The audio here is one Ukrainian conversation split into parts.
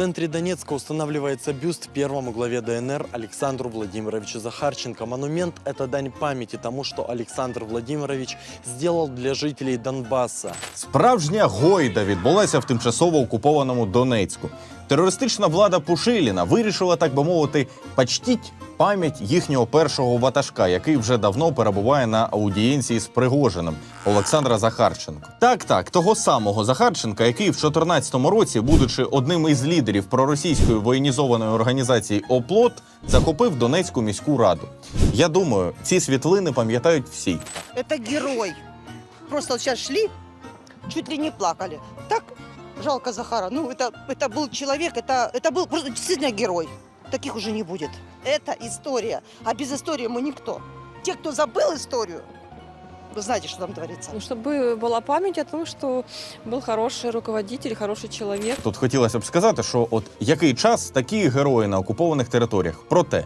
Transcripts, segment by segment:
центре Донецка устанавливается бюст первому главе ДНР Александру Владимировичу Захарченко. Монумент – это дань памяти тому, что Александр Владимирович сделал для жителей Донбасса. Справжня гойда відбулася в тимчасово окупованому Донецьку. Терористична влада Пушиліна вирішила, так би мовити, почтіть пам'ять їхнього першого ватажка, який вже давно перебуває на аудієнції з Пригожиним Олександра Захарченко. Так, так, того самого Захарченка, який в 2014 році, будучи одним із лідерів проросійської воєнізованої організації Оплот, захопив Донецьку міську раду. Я думаю, ці світлини пам'ятають всі. Это герой. Просто вот сейчас шли, чуть ли не плакали. Так жалко Захара. Ну, это, это был человек, это, это был просто действительно герой. Таких уже не будет. Это история. А без истории мы никто. Те, кто забыл историю, вы знаете, что там творится. Ну, Чтобы была память о том, что был хороший руководитель, хороший человек. Тут хотілося б сказати, що от який час такі герої на окупованих територіях. Проте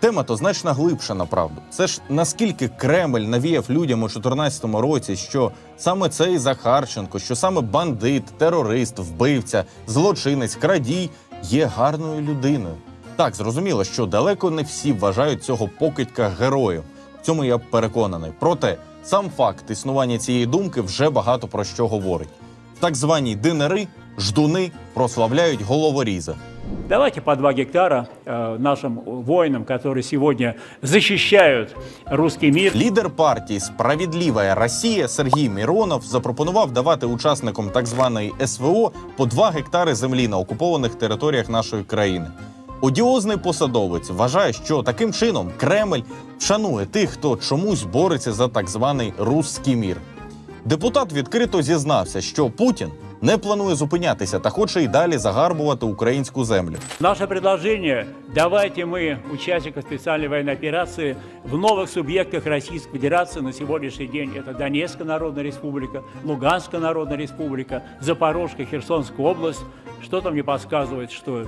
тема то значно глибша направду. Це ж наскільки Кремль навіяв людям у 2014 році, що саме цей Захарченко, що саме бандит, терорист, вбивця, злочинець, крадій є гарною людиною. Так, зрозуміло, що далеко не всі вважають цього покидька героєм. В цьому я переконаний. Проте сам факт існування цієї думки вже багато про що говорить. В так званій динери ждуни прославляють головоріза. Давайте по 2 гектара э, нашим воинам, которые сегодня защищают русский мир. Лідер партії Справедлива Росія Сергій Міронов запропонував давати учасникам так званої СВО по 2 гектари землі на окупованих територіях нашої країни. Одіозний посадовець вважає, що таким чином Кремль шанує тих, хто чомусь бореться за так званий русський мір. Депутат відкрито зізнався, що Путін не планує зупинятися та хоче й далі загарбувати українську землю. Наше предложение – давайте мы, участников специальной военной операции, в новых субъектах Российской Федерации на сегодняшний день это Донецкая Народная Республика, Луганская Народная Республика, Запорожская, Херсонская область. Что-то мне подсказывает, что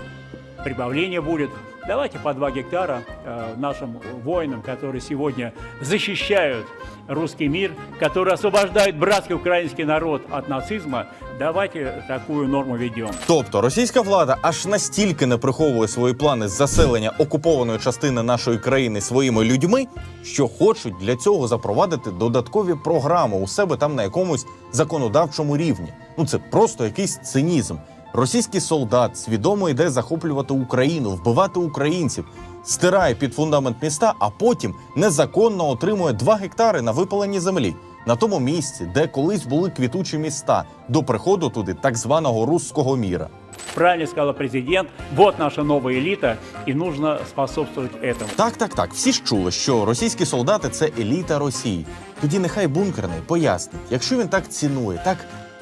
прибавление будет. Давайте по 2 гектара э, нашим воинам, которые сегодня защищают русский мир, которые освобождают братский украинский народ от нацизма, давайте такую норму ведем. Тобто російська влада аж настільки не приховує свої плани з заселення окупованої частини нашої країни своїми людьми, що хочуть для цього запровадити додаткові програми у себе там на якомусь законодавчому рівні. Ну це просто якийсь цинізм. Російський солдат свідомо йде захоплювати Україну, вбивати українців, стирає під фундамент міста, а потім незаконно отримує 2 гектари на випаленій землі на тому місці, де колись були квітучі міста до приходу туди так званого руського міра. Правильно сказал президент, вот наша новая элита, и нужно способствовать этому. Так, так, так. Всі ж чули, що російські солдати це еліта Росії. Тоді нехай бункерний пояснить, якщо він так цінує, так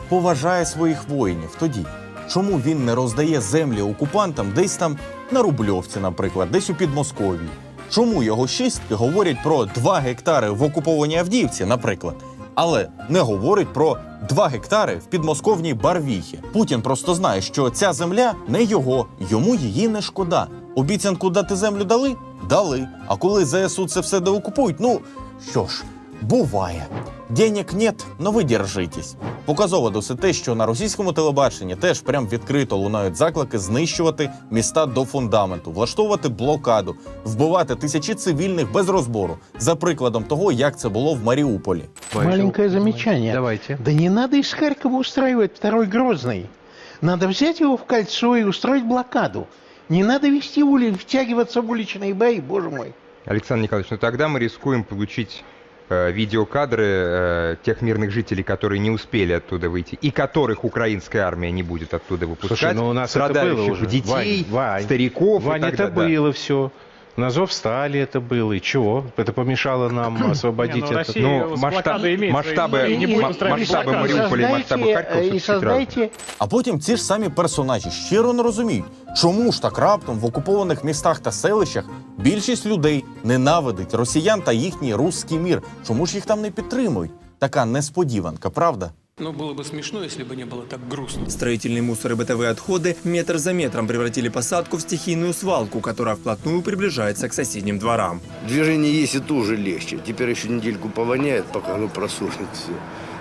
поважає своїх воїнів, тоді чому він не роздає землі окупантам десь там на Рубльовці, наприклад, десь у Підмосков'ї? Чому його шістки говорять про 2 гектари в окупованій Авдіївці, наприклад, але не говорить про 2 гектари в підмосковній Барвіхі? Путін просто знає, що ця земля не його, йому її не шкода. Обіцянку дати землю дали? Дали. А коли ЗСУ це все деокупують, ну що ж, буває. Денег нет, но ви держитесь. Показово досить те, що на російському телебаченні теж прям відкрито лунають заклики знищувати міста до фундаменту, влаштовувати блокаду, вбивати тисячі цивільних без розбору, за прикладом того, як це було в Маріуполі. Маленькое замечание. Давайте. Да не надо из Харькова устраивать второй Грозный. Надо взять его в кольцо и устроить блокаду. Не надо вести ули, втягиваться в уличные бои, боже мой. Александр Николаевич, ну тогда мы рискуем получить э, видеокадры э, тех мирных жителей, которые не успели оттуда выйти, и которых украинская армия не будет оттуда выпускать. Слушай, ну у нас это было страдающих уже. детей, Вань, Вань, стариков Вань, и так это далее. было все. На зов стали это было. И чего? Это помешало нам освободить Не, ну, этот... Россия Ну, с масштаб, блокадой имеет масштабы, свои- и не будет ма- устраивать масштабы блокаду. Мариуполя и создайте, масштабы Харькова э, и все-таки разные. создайте А потім ці ж самі персонажі щиро не розуміють, чому ж так раптом в окупованих містах та селищах більшість людей ненавидить росіян та їхній русський мір. Чому ж їх там не підтримують? Така несподіванка, правда? Ну, было бы смешно, если бы не было так грустно. Строительный мусор и бытовые отходы метр за метром превратили посадку в стихийную свалку, которая вплотную приближается к соседним дворам. Движение есть и тоже легче. Теперь еще недельку повоняет, пока оно просохнет все.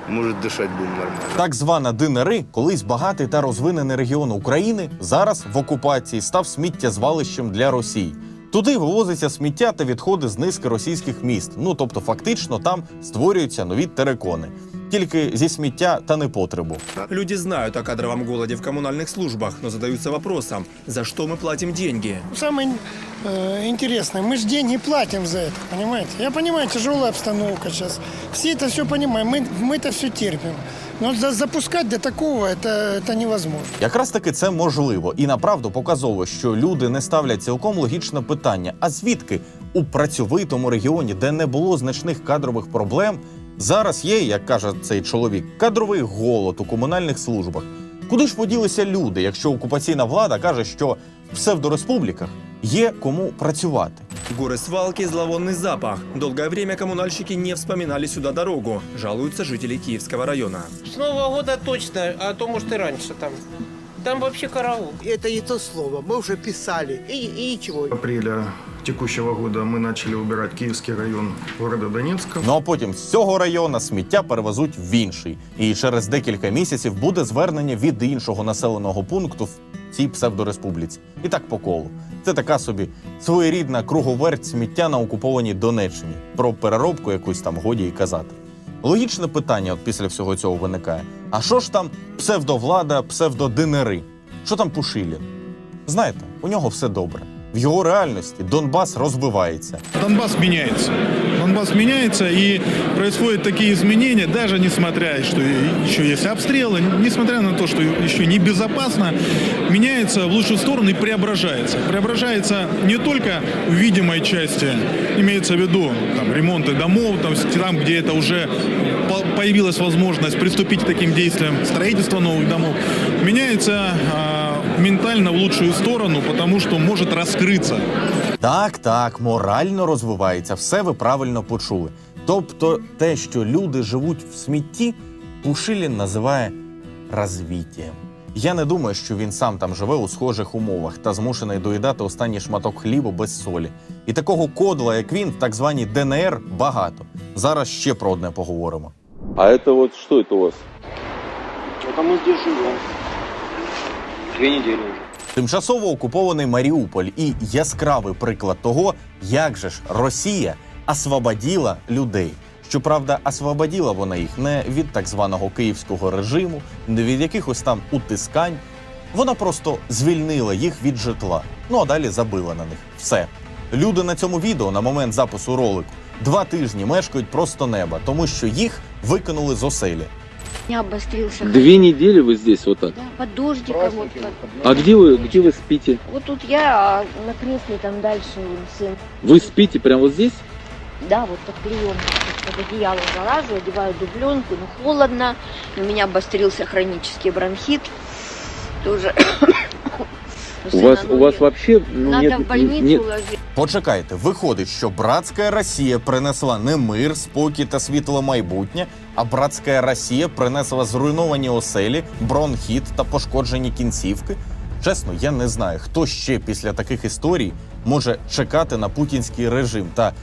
может, дышать будем нормально. Так звана ДНР, колись багатий та розвинений регіон України, зараз в окупації став сміттєзвалищем для Росії. Туди вивозиться сміття та відходи з низки російських міст. Ну тобто, фактично, там створюються нові терекони, тільки зі сміття та непотребу. Люди знают о кадровом голоде в коммунальных службах, но задаются вопросом, за что мы платим деньги. Самое э, интересное, мы же деньги платим за это, понимаете? Я понимаю, тяжелая обстановка сейчас. Все это все понимаем, мы, мы это все терпим. Но за- запускать до такого это, это невозможно. Якраз таки це можливо і направду показово, що люди не ставлять цілком логічне питання: а звідки у працьовитому регіоні, де не було значних кадрових проблем, зараз є, як каже цей чоловік, кадровий голод у комунальних службах. Куди ж поділися люди, якщо окупаційна влада каже, що в псевдореспубліках є кому працювати? Горы свалки, зловонный запах. Долгое время коммунальщики не вспоминали сюда дорогу, жалуются жители Киевского района. С Нового года точно, а то может и раньше там. Там вообще караул. Это не то слово. Мы уже писали. И, и ничего. апреля текущего года мы начали убирать Киевский район города Донецка. Ну а потім з цього району сміття перевезуть в інший. І через декілька місяців буде звернення від іншого населеного пункту в цій псевдореспубліці. І так по колу. Це така собі своєрідна круговерть сміття на окупованій Донеччині. Про переробку якусь там годі і казати. Логічне питання от після всього цього виникає: а що ж там псевдовлада, псевдодинери? Що там Пушилін? Знаєте, у нього все добре. В його реальності Донбас розвивається. Донбасс меняется. Донбасс меняется, и происходят такие изменения, даже несмотря, что еще есть обстрелы, несмотря на то, что еще небезопасно, меняется в лучшую сторону и преображается. Преображается не только в видимой части, имеется в виду там, ремонты домов, там, там, где это уже по- появилась возможность приступить к таким действиям, строительство новых домов, меняется а, ментально в лучшую сторону, потому что может раскрыться. Так, так, морально розвивається. Все ви правильно почули. Тобто, те, що люди живуть в смітті, Пушилін називає розвіттям. Я не думаю, що він сам там живе у схожих умовах та змушений доїдати останній шматок хлібу без солі. І такого кодла, як він, в так званій ДНР, багато. Зараз ще про одне поговоримо. А это вот что это у вас? Это мы здесь живем. Две недели уже. Тимчасово окупований Маріуполь і яскравий приклад того, як же ж Росія освободила людей. Щоправда, освободила вона їх не від так званого київського режиму, не від якихось там утискань. Вона просто звільнила їх від житла. Ну а далі забила на них. Все. Люди на цьому відео на момент запису ролику два тижні мешкають просто неба, тому що їх викинули з оселі. Меня обострился. Две недели вы здесь вот так. Да, под дождиком. Вот, под- А где вы, где вы спите? вот тут я, а на кресле там дальше сын. Вы спите прямо вот здесь? Да, вот под клеем. Под одеялом залажу, одеваю дубленку, ну холодно. У меня обострился хронический бронхит. Тоже. У вас, у вас вообще ну, Надо нет, в больницу нет, ложить. Почекайте, виходить, що братська Росія принесла не мир, спокій та світле майбутнє, а братська Росія принесла зруйновані оселі, бронхіт та пошкоджені кінцівки. Чесно, я не знаю, хто ще після таких історій може чекати на путінський режим та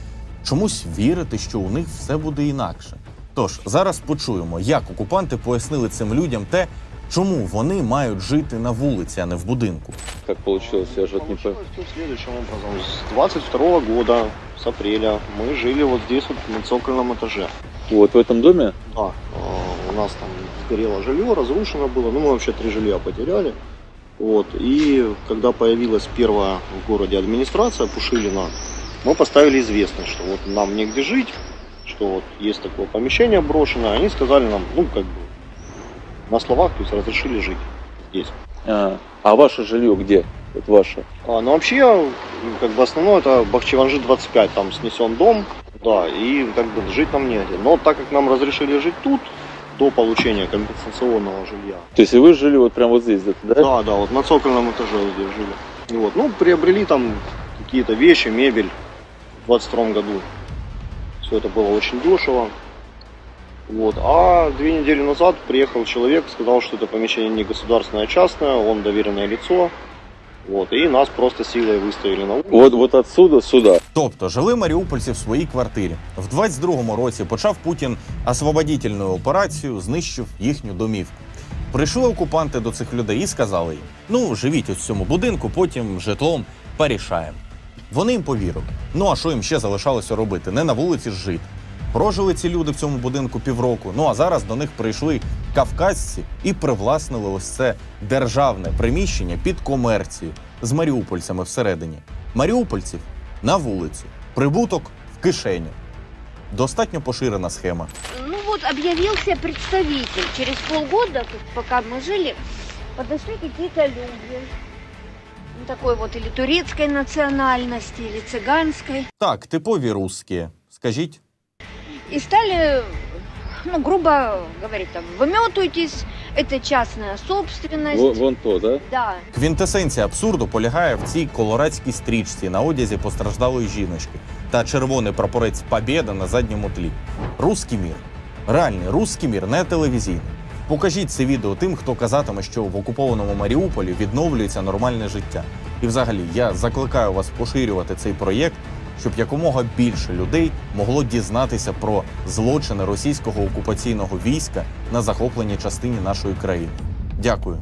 чомусь вірити, що у них все буде інакше. Тож зараз почуємо, як окупанти пояснили цим людям те, чому вони мають жити на вулиці, а не в будинку. как получилось, я же вот не понял. Получилось всё следующим образом. С 22 года, с апреля, мы жили вот здесь вот на цокольном этаже. Вот в этом доме? Да, э, у нас там сгорело жилье, разрушено было. Ну, мы вообще три жилья потеряли. Вот. И когда появилась первая в городе администрация Пушилина, мы поставили известность, что вот нам негде жить, что вот есть такое помещение брошенное. Они сказали нам, ну, как бы, на словах, то есть разрешили жить здесь. А, а ваше жилье где? Вот ваше. А, ну вообще, м, как бы основное это Бахчеванжи 25, там снесен дом, да, и как бы жить нам негде. Но так как нам разрешили жить тут, до получения компенсационного жилья. То есть и вы жили вот прямо вот здесь, да? Да, да, вот на цокольном этаже вот здесь жили. И вот, ну, приобрели там какие-то вещи, мебель в 22 году. Все это было очень дешево. Вот. А две недели назад приехал человек, сказал, что это помещение не государственное, а частное, он доверенное лицо. Вот, и нас просто силой выставили на улицу. Вот, вот отсюда сюда. Тобто жили маріупольці в своїй квартирі. В 22-му році почав Путін освободітельну операцію, знищив їхню домівку. Прийшли окупанти до цих людей і сказали їм: ну, живіть в цьому будинку, потім житлом порішаємо. Вони їм повірили. Ну а що їм ще залишалося робити? Не на вулиці ж жити. Прожили ці люди в цьому будинку півроку. Ну а зараз до них прийшли кавказці і привласнили ось це державне приміщення під комерцію з маріупольцями всередині. Маріупольців на вулицю, прибуток в кишеню. Достатньо поширена схема. Ну вот объявился представитель. Через полгода, тут, пока мы жили, подошли какие-то люди. Ну, Такой вот или турецкой национальности, или цыганской. Так, типові русські. Скажіть, И стали, ну, грубо говорить, там, выметуйтесь, это частная собственность. Во- вон то, да? Да. квінтесенція абсурду полягає в цій колорадській стрічці на одязі постраждалої жіночки та червоний прапорець Побєда на задньому тлі. Руський мір. Реальний руський мір, не телевізійний. Покажіть це відео тим, хто казатиме, що в окупованому Маріуполі відновлюється нормальне життя. І взагалі я закликаю вас поширювати цей проєкт, щоб якомога більше людей могло дізнатися про злочини російського окупаційного війська на захопленій частині нашої країни. Дякую.